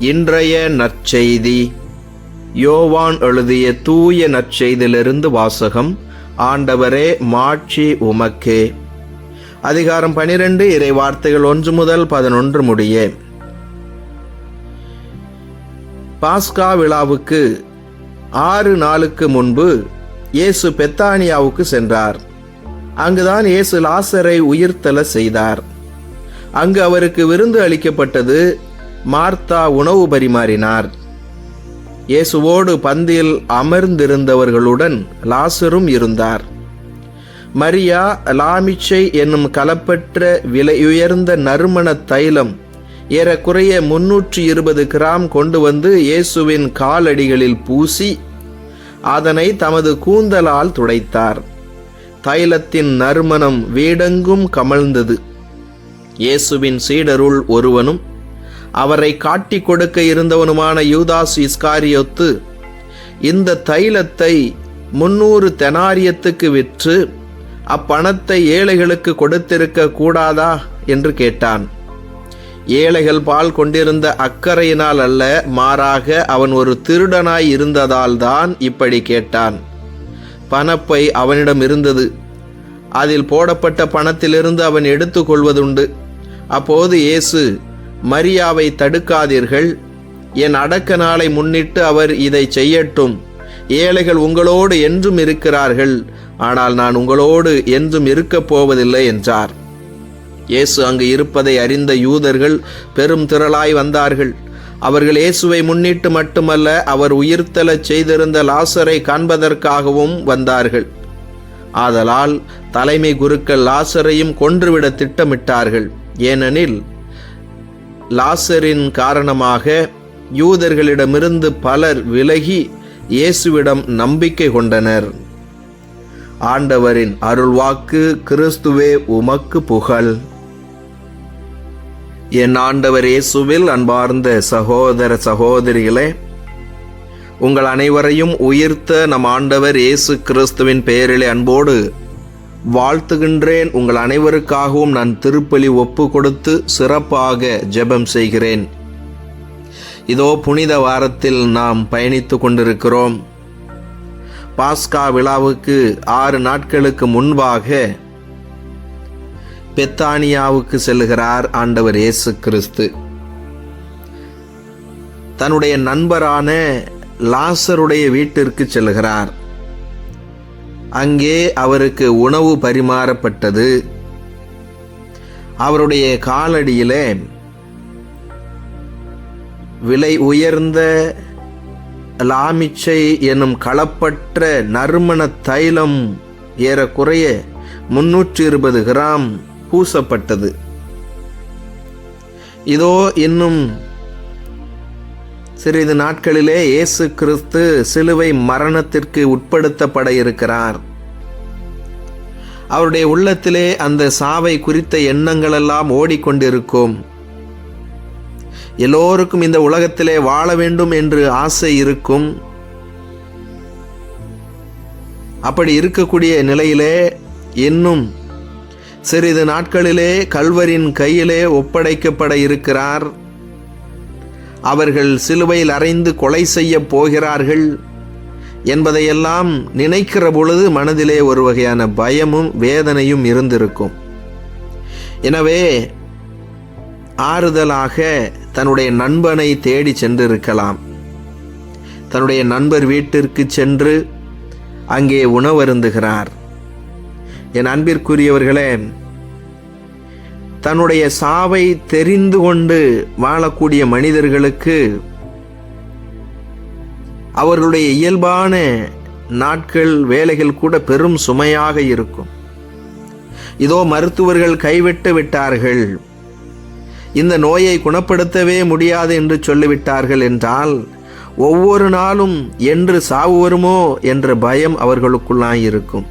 இன்றைய நற்செய்தி. யோவான் எழுதிய தூய நற்செய்தியிலிருந்து வாசகம் ஆண்டவரே மாட்சி உமக்கே. அதிகாரம் பனிரெண்டு இறை வார்த்தைகள் ஒன்று முதல் பதினொன்று முடிய. பாஸ்கா விழாவுக்கு ஆறு நாளுக்கு முன்பு இயேசு பெத்தானியாவுக்கு சென்றார். அங்குதான் இயேசு லாசரை உயிர்த்தல செய்தார். அங்கு அவருக்கு விருந்து அளிக்கப்பட்டது மார்த்தா உணவு பரிமாறினார். இயேசுவோடு பந்தியில் அமர்ந்திருந்தவர்களுடன் லாசரும் இருந்தார். மரியா லாமிச்சை என்னும் கலப்பற்ற விலையுயர்ந்த நறுமண தைலம் ஏறக்குறைய முன்னூற்றி இருபது கிராம் கொண்டு வந்து இயேசுவின் காலடிகளில் பூசி அதனை தமது கூந்தலால் துடைத்தார். தைலத்தின் நறுமணம் வீடெங்கும் கமழ்ந்தது. இயேசுவின் சீடருள் ஒருவனும் அவரை காட்டி கொடுக்க இருந்தவனுமான யூதாஸ் இஸ்காரியோத்து இந்த தைலத்தை முன்னூறு தெனாரியத்துக்கு விற்று அப்பணத்தை ஏழைகளுக்கு கொடுத்திருக்க கூடாதா என்று கேட்டான். ஏழைகள் பால் கொண்டிருந்த அக்கறையினால் அல்ல மாறாக அவன் ஒரு திருடனாய் இருந்ததால் தான் இப்படி கேட்டான். பணப்பை அவனிடம் இருந்தது. அதில் போடப்பட்ட பணத்திலிருந்து அவன் எடுத்துக்கொள்வதுண்டு அப்போது இயேசு மரியாவை தடுக்காதீர்கள். என் அடக்க நாளை முன்னிட்டு அவர் இதை செய்யட்டும். ஏழைகள் உங்களோடு என்றும் இருக்கிறார்கள். ஆனால் நான் உங்களோடு என்றும் இருக்கப் போவதில்லை என்றார். இயேசு அங்கு இருப்பதை அறிந்த யூதர்கள் பெரும் திரளாய் வந்தார்கள். அவர்கள் இயேசுவை முன்னிட்டு மட்டுமல்ல அவர் உயிர்த்தலச் செய்திருந்த லாசரை காண்பதற்காகவும் வந்தார்கள். ஆதலால் தலைமை குருக்கள் லாசரையும் கொன்றுவிட திட்டமிட்டார்கள். ஏனெனில் லாசரின் காரணமாக யூதர்களிடமிருந்து பலர் விலகி இயேசுவிடம் நம்பிக்கை கொண்டனர். ஆண்டவரின் அருள்வாக்கு கிறிஸ்துவே உமக்கு புகழ். என் ஆண்டவர் இயேசுவில் அன்பார்ந்த சகோதர சகோதரிகளே உங்கள் அனைவரையும் உயிர்த்த நம் ஆண்டவர் இயேசு கிறிஸ்துவின் பெயரிலே அன்போடு வாழ்த்துகின்றேன் உங்கள் அனைவருக்காகவும் நான் திருப்பலி ஒப்பு கொடுத்து சிறப்பாக ஜெபம் செய்கிறேன். இதோ புனித வாரத்தில் நாம் பயணித்து கொண்டிருக்கிறோம். பாஸ்கா விழாவுக்கு ஆறு நாட்களுக்கு முன்பாக பெத்தானியாவுக்கு செல்லுகிறார் ஆண்டவர் இயேசு கிறிஸ்து. தன்னுடைய நண்பரான லாசருடைய வீட்டிற்கு செல்கிறார் அங்கே அவருக்கு உணவு பரிமாறப்பட்டது. அவருடைய காலடியிலே விலை உயர்ந்த லாமிச்சை என்னும் களப்பற்ற நறுமண தைலம் ஏறக்குறைய முன்னூற்றி இருபது கிராம் பூசப்பட்டது. இதோ இன்னும் சிறிது நாட்களிலே இயேசு கிறிஸ்து சிலுவை மரணத்திற்கு உட்படுத்தப்பட இருக்கிறார். அவருடைய உள்ளத்திலே அந்த சாவை குறித்த எண்ணங்களெல்லாம் ஓடிக்கொண்டிருக்கும். எல்லோருக்கும் இந்த உலகத்திலே வாழ வேண்டும் என்று ஆசை இருக்கும். அப்படி இருக்கக்கூடிய நிலையிலே இன்னும் சிறிது நாட்களிலே கல்வரின் கையிலே ஒப்படைக்கப்பட இருக்கிறார். அவர்கள் சிலுவையில் அறைந்து கொலை செய்ய போகிறார்கள் என்பதையெல்லாம் நினைக்கிற பொழுது மனதிலே ஒரு வகையான பயமும் வேதனையும் இருந்திருக்கும். எனவே ஆறுதலாக தன்னுடைய நண்பனை தேடி சென்றிருக்கலாம். தன்னுடைய நண்பர் வீட்டிற்கு சென்று அங்கே உணவருந்துகிறார். என் அன்பிற்குரியவர்களே தன்னுடைய சாவை தெரிந்து கொண்டு வாழக்கூடிய மனிதர்களுக்கு அவர்களுடைய இயல்பான நாட்கள் வேலைகள் கூட பெரும் சுமையாக இருக்கும். இதோ மருத்துவர்கள் கைவிட்டு விட்டார்கள். இந்த நோயை குணப்படுத்தவே முடியாது என்று சொல்லிவிட்டார்கள் என்றால் ஒவ்வொரு நாளும் என்று சாவு வருமோ என்ற பயம் அவர்களுக்குள்ளாய் இருக்கும்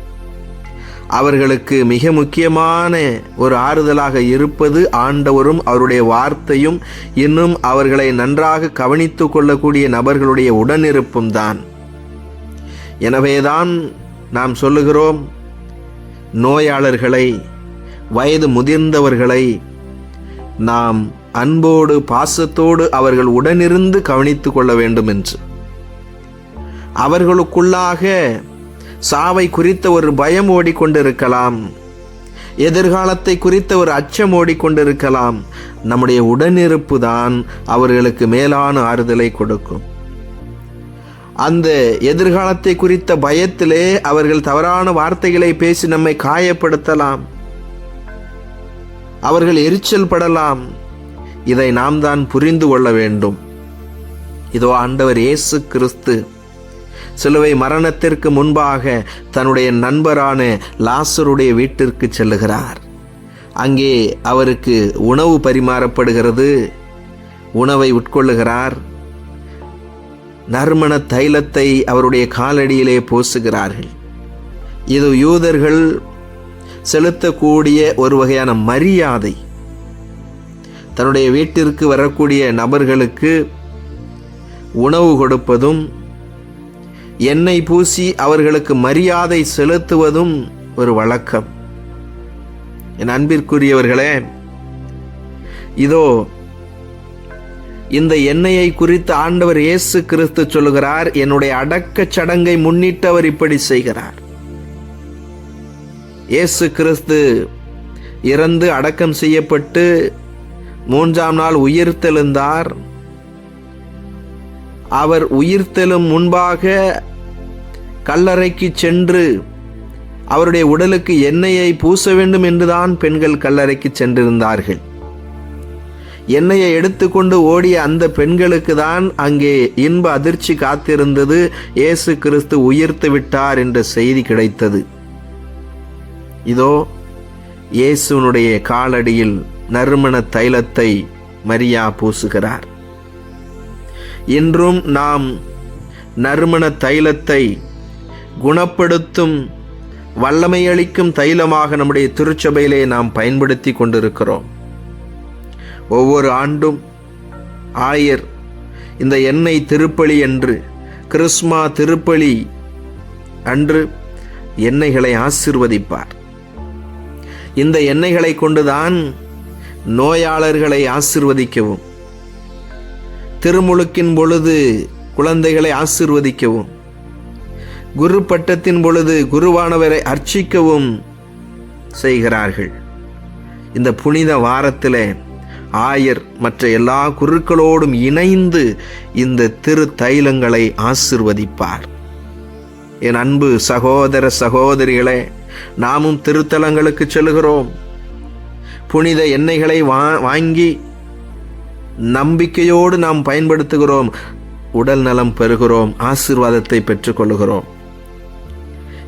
அவர்களுக்கு மிக முக்கியமான ஒரு ஆறுதலாக இருப்பது ஆண்டவரும் அவருடைய வார்த்தையும் இன்னும் அவர்களை நன்றாக கவனித்து கொள்ளக்கூடிய நபர்களுடைய உடனிருப்பும் தான். எனவேதான் நாம் சொல்லுகிறோம் நோயாளர்களை வயது முதிர்ந்தவர்களை நாம் அன்போடு பாசத்தோடு அவர்கள் உடனிருந்து கவனித்து கொள்ள வேண்டும் என்று அவர்களுக்குள்ளாக சாவை குறித்த ஒரு பயம் ஓடிக்கொண்டிருக்கலாம். எதிர்காலத்தை குறித்த ஒரு அச்சம் ஓடிக்கொண்டிருக்கலாம். நம்முடைய உடனிருப்பு தான் அவர்களுக்கு மேலான ஆறுதலை கொடுக்கும். அந்த எதிர்காலத்தை குறித்த பயத்திலே அவர்கள் தவறான வார்த்தைகளை பேசி நம்மை காயப்படுத்தலாம். அவர்கள் எரிச்சல் படலாம். இதை நாம் தான் புரிந்து கொள்ள வேண்டும். இதோ ஆண்டவர் இயேசு கிறிஸ்து சிலுவை மரணத்திற்கு முன்பாக தன்னுடைய நண்பரான லாசருடைய வீட்டிற்கு செல்லுகிறார். அங்கே அவருக்கு உணவு பரிமாறப்படுகிறது. உணவை உட்கொள்ளுகிறார். நறுமண தைலத்தை அவருடைய காலடியிலே பூசுகிறார்கள். இது யூதர்கள் செலுத்தக்கூடிய ஒரு வகையான மரியாதை. தன்னுடைய வீட்டிற்கு வரக்கூடிய நபர்களுக்கு உணவு கொடுப்பதும் எண்ணெய் பூசி அவர்களுக்கு மரியாதை செலுத்துவதும் ஒரு வழக்கம். என் அன்பிற்குரியவர்களே இதோ இந்த எண்ணெயை குறித்து ஆண்டவர் இயேசு கிறிஸ்து சொல்லுகிறார் என்னுடைய அடக்க சடங்கை முன்னிட்டு அவர் இப்படி செய்கிறார். இயேசு கிறிஸ்து இறந்து அடக்கம் செய்யப்பட்டு மூன்றாம் நாள் உயிர்த்தெழுந்தார். அவர் உயிர்த்தெழும் முன்பாக கல்லறைக்கு சென்று அவருடைய உடலுக்கு எண்ணெயை பூச வேண்டும் என்றுதான் பெண்கள் கல்லறைக்கு சென்றிருந்தார்கள். எண்ணெயை எடுத்துக்கொண்டு ஓடிய அந்த பெண்களுக்கு தான் அங்கே இன்ப அதிர்ச்சி காத்திருந்தது. இயேசு கிறிஸ்து உயிர்த்து விட்டார் என்ற செய்தி கிடைத்தது. இதோ இயேசுனுடைய காலடியில் நறுமண தைலத்தை மரியா பூசுகிறார். இன்றும் நாம் நறுமண தைலத்தை குணப்படுத்தும் வல்லமையளிக்கும் தைலமாக நம்முடைய திருச்சபையிலே நாம் பயன்படுத்தி கொண்டிருக்கிறோம். ஒவ்வொரு ஆண்டும் ஆயர் இந்த எண்ணெய் திருப்பலி என்று கிறிஸ்மா திருப்பலி அன்று எண்ணெய்களை ஆசிர்வதிப்பார். இந்த எண்ணெய்களை கொண்டுதான் நோயாளர்களை ஆசிர்வதிக்கவும் திருமுழுக்கின் பொழுது குழந்தைகளை ஆசிர்வதிக்கவும் குரு பட்டத்தின் பொழுது குருவானவரை அர்ச்சிக்கவும் செய்கிறார்கள். இந்த புனித வாரத்தில் ஆயர் மற்ற எல்லா குருக்களோடும் இணைந்து இந்த திரு தைலங்களை ஆசிர்வதிப்பார். என் அன்பு சகோதர சகோதரிகளே நாமும் திருத்தலங்களுக்கு செல்கிறோம். புனித எண்ணெய்களை வா வாங்கி நம்பிக்கையோடு நாம் பயன்படுத்துகிறோம். உடல் நலம் பெறுகிறோம். ஆசிர்வாதத்தை பெற்றுக்கொள்கிறோம்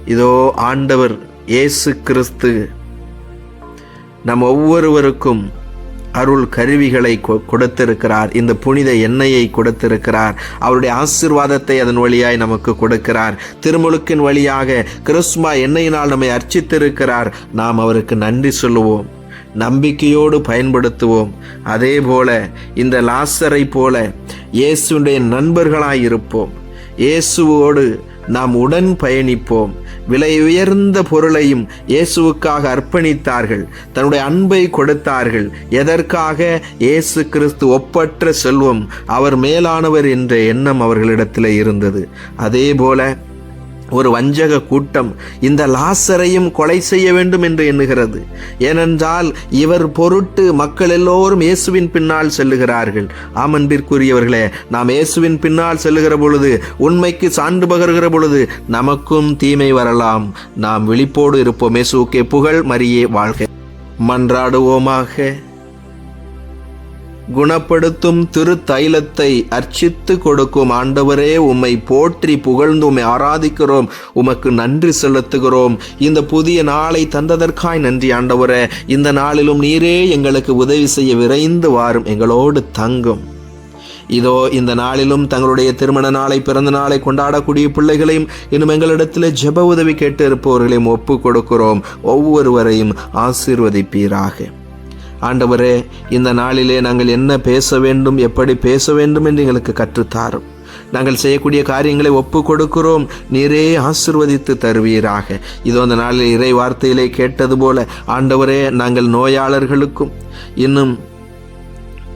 இதோ ஆண்டவர் இயேசு கிறிஸ்து நம் ஒவ்வொருவருக்கும் அருள் கருவிகளை கொ- கொடுத்திருக்கிறார். இந்த புனித எண்ணெயை கொடுத்திருக்கிறார். அவருடைய ஆசீர்வாதத்தை அதன் வழியாய் நமக்கு கொடுக்கிறார். திருமுழுக்கின் வழியாக கிறிஸ்மா எண்ணெயினால் நம்மை அர்ச்சித்திருக்கிறார். நாம் அவருக்கு நன்றி சொல்லுவோம். நம்பிக்கையோடு பயன்படுத்துவோம். அதே போல இந்த லாசரை போல இயேசுடைய நண்பர்களாய் இருப்போம். இயேசுவோடு நாம் உடன் பயணிப்போம். விலை உயர்ந்த பொருளையும் இயேசுவுக்காக அர்ப்பணித்தார்கள். தன்னுடைய அன்பை கொடுத்தார்கள். எதற்காக? இயேசு கிறிஸ்து ஒப்பற்ற செல்வம். அவர் மேலானவர் என்ற எண்ணம் அவர்களிடத்தில் இருந்தது. அதே போல ஒரு வஞ்சக கூட்டம் இந்த லாசரையும் கொலை செய்ய வேண்டும் என்று எண்ணுகிறது. ஏனென்றால் இவர் பொருட்டு மக்கள் எல்லோரும் இயேசுவின் பின்னால் செல்லுகிறார்கள். ஆமன்பிற்குரியவர்களே நாம் இயேசுவின் பின்னால் செல்லுகிற பொழுது உண்மைக்கு சான்று பகர்கிற பொழுது நமக்கும் தீமை வரலாம். நாம் விழிப்போடு இருப்போம். இயேசுக்கே புகழ் மரியே வாழ்க. மன்றாடுவோமாக. குணப்படுத்தும் திருத்தைலத்தை அர்ச்சித்து கொடுக்கும் ஆண்டவரே உம்மை போற்றி புகழ்ந்து உம்மை ஆராதிக்கிறோம். உமக்கு நன்றி செலுத்துகிறோம். இந்த புதிய நாளை தந்ததற்காய் நன்றி ஆண்டவரே. இந்த நாளிலும் நீரே எங்களுக்கு உதவி செய்ய விரைந்து வாரும். எங்களோடு தங்கும். இதோ இந்த நாளிலும் தங்களுடைய திருமண நாளை பிறந்த நாளை கொண்டாடக்கூடிய பிள்ளைகளையும் இன்னும் எங்களிடத்தில் ஜெப உதவி கேட்டு இருப்பவர்களையும் ஒப்பு கொடுக்கிறோம். ஒவ்வொருவரையும் ஆசீர்வதிப்பீராக. ஆண்டவரே இந்த நாளிலே நாங்கள் என்ன பேச வேண்டும் எப்படி பேச வேண்டும் என்று எங்களுக்கு கற்றுத்தாரும். நாங்கள் செய்யக்கூடிய காரியங்களை ஒப்பு கொடுக்கிறோம் நீரே ஆசிர்வதித்து தருவீராக. இதோ அந்த நாளில் இறை வார்த்தையிலே கேட்டது போல ஆண்டவரே நாங்கள் நோயாளர்களுக்கும் இன்னும்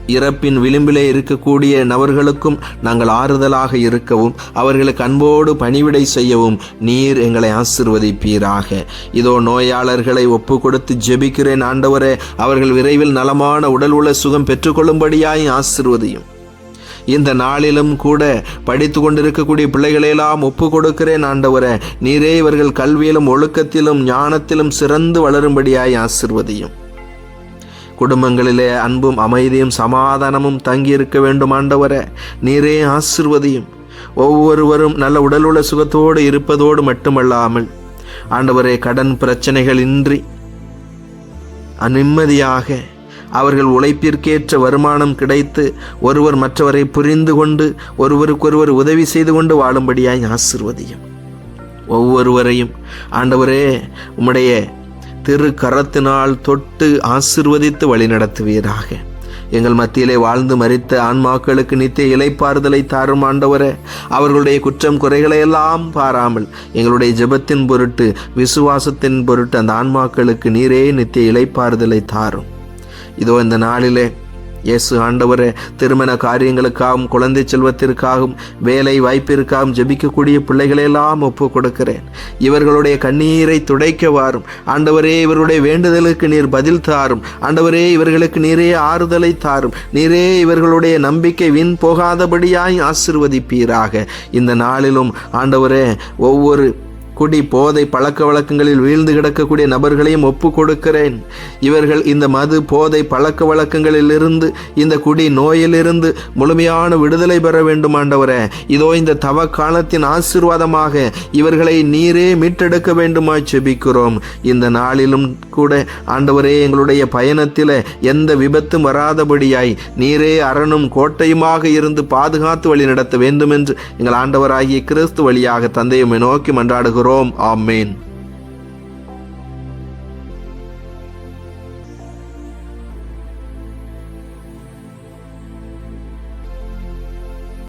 இறப்பின் விளிம்பிலே இருக்கக்கூடிய நபர்களுக்கும் நாங்கள் ஆறுதலாக இருக்கவும் அவர்களுக்கு அன்போடு பணிவிடை செய்யவும் நீர் எங்களை ஆசிர்வதிப்பீராக. இதோ நோயாளர்களை ஒப்பு கொடுத்து ஜெபிக்கிறேன் ஆண்டவரே அவர்கள் விரைவில் நலமான உடல் உள்ள சுகம் பெற்றுக்கொள்ளும்படியாய் ஆசிர்வதியும். இந்த நாளிலும் கூட படித்து கொண்டிருக்கக்கூடிய பிள்ளைகளையெல்லாம் ஒப்பு கொடுக்கிறேன் ஆண்டவரே நீரே இவர்கள் கல்வியிலும் ஒழுக்கத்திலும் ஞானத்திலும் சிறந்து வளரும்படியாய் ஆசிர்வதியும். குடும்பங்களிலே அன்பும் அமைதியும் சமாதானமும் தங்கியிருக்க வேண்டும் ஆண்டவரே. நீரே ஆசிர்வதியும். ஒவ்வொருவரும் நல்ல உடலுள்ள சுகத்தோடு இருப்பதோடு மட்டுமல்லாமல் ஆண்டவரே கடன் பிரச்சனைகள் இன்றி நிம்மதியாக அவர்கள் உழைப்பிற்கேற்ற வருமானம் கிடைத்து ஒருவர் மற்றவரை புரிந்து கொண்டு ஒருவருக்கொருவர் உதவி செய்து கொண்டு வாழும்படியாய் ஆசிர்வதியும். ஒவ்வொருவரையும் ஆண்டவரே உம்முடைய திரு கரத்தினால் தொட்டு ஆசிர்வதித்து வழிநடத்துவீராக எங்கள் மத்தியிலே வாழ்ந்து மறித்த ஆன்மாக்களுக்கு நித்திய இலைப்பாறுதலை தாரும் ஆண்டவரே அவர்களுடைய குற்றம் குறைகளை எல்லாம் பாராமல் எங்களுடைய ஜெபத்தின் பொருட்டு விசுவாசத்தின் பொருட்டு அந்த ஆன்மாக்களுக்கு நீரே நித்திய இலைப்பாறுதலை தாரும். இதோ இந்த நாளிலே இயேசு ஆண்டவரே திருமண காரியங்களுக்காகவும் குழந்தை செல்வத்திற்காகவும் வேலை வாய்ப்பிற்காகவும் ஜெபிக்கக்கூடிய பிள்ளைகளெல்லாம் ஒப்பு கொடுக்கிறேன் இவர்களுடைய கண்ணீரை துடைக்க வாரும். ஆண்டவரே இவருடைய வேண்டுதலுக்கு நீர் பதில் தாரும். ஆண்டவரே இவர்களுக்கு நீரே ஆறுதலை தாரும். நீரே இவர்களுடைய நம்பிக்கை வீண் போகாதபடியாய் ஆசிர்வதிப்பீராக. இந்த நாளிலும் ஆண்டவரே ஒவ்வொரு குடி போதை பழக்க வழக்கங்களில் வீழ்ந்து கிடக்கக்கூடிய நபர்களையும் ஒப்பு கொடுக்கிறேன் இவர்கள் இந்த மது போதை பழக்க வழக்கங்களிலிருந்து இந்த குடி நோயிலிருந்து முழுமையான விடுதலை பெற வேண்டும் ஆண்டவரே. இதோ இந்த தவ காலத்தின் ஆசீர்வாதமாக இவர்களை நீரே மீட்டெடுக்க வேண்டுமாய் செபிக்கிறோம். இந்த நாளிலும் கூட ஆண்டவரே எங்களுடைய பயணத்தில் எந்த விபத்தும் வராதபடியாய் நீரே அரணும் கோட்டையுமாக இருந்து பாதுகாத்து வழி நடத்த வேண்டும் என்று எங்கள் ஆண்டவராகிய கிறிஸ்து வழியாக தந்தையுமே நோக்கி மன்றாடுகிறோம். ஆமேன்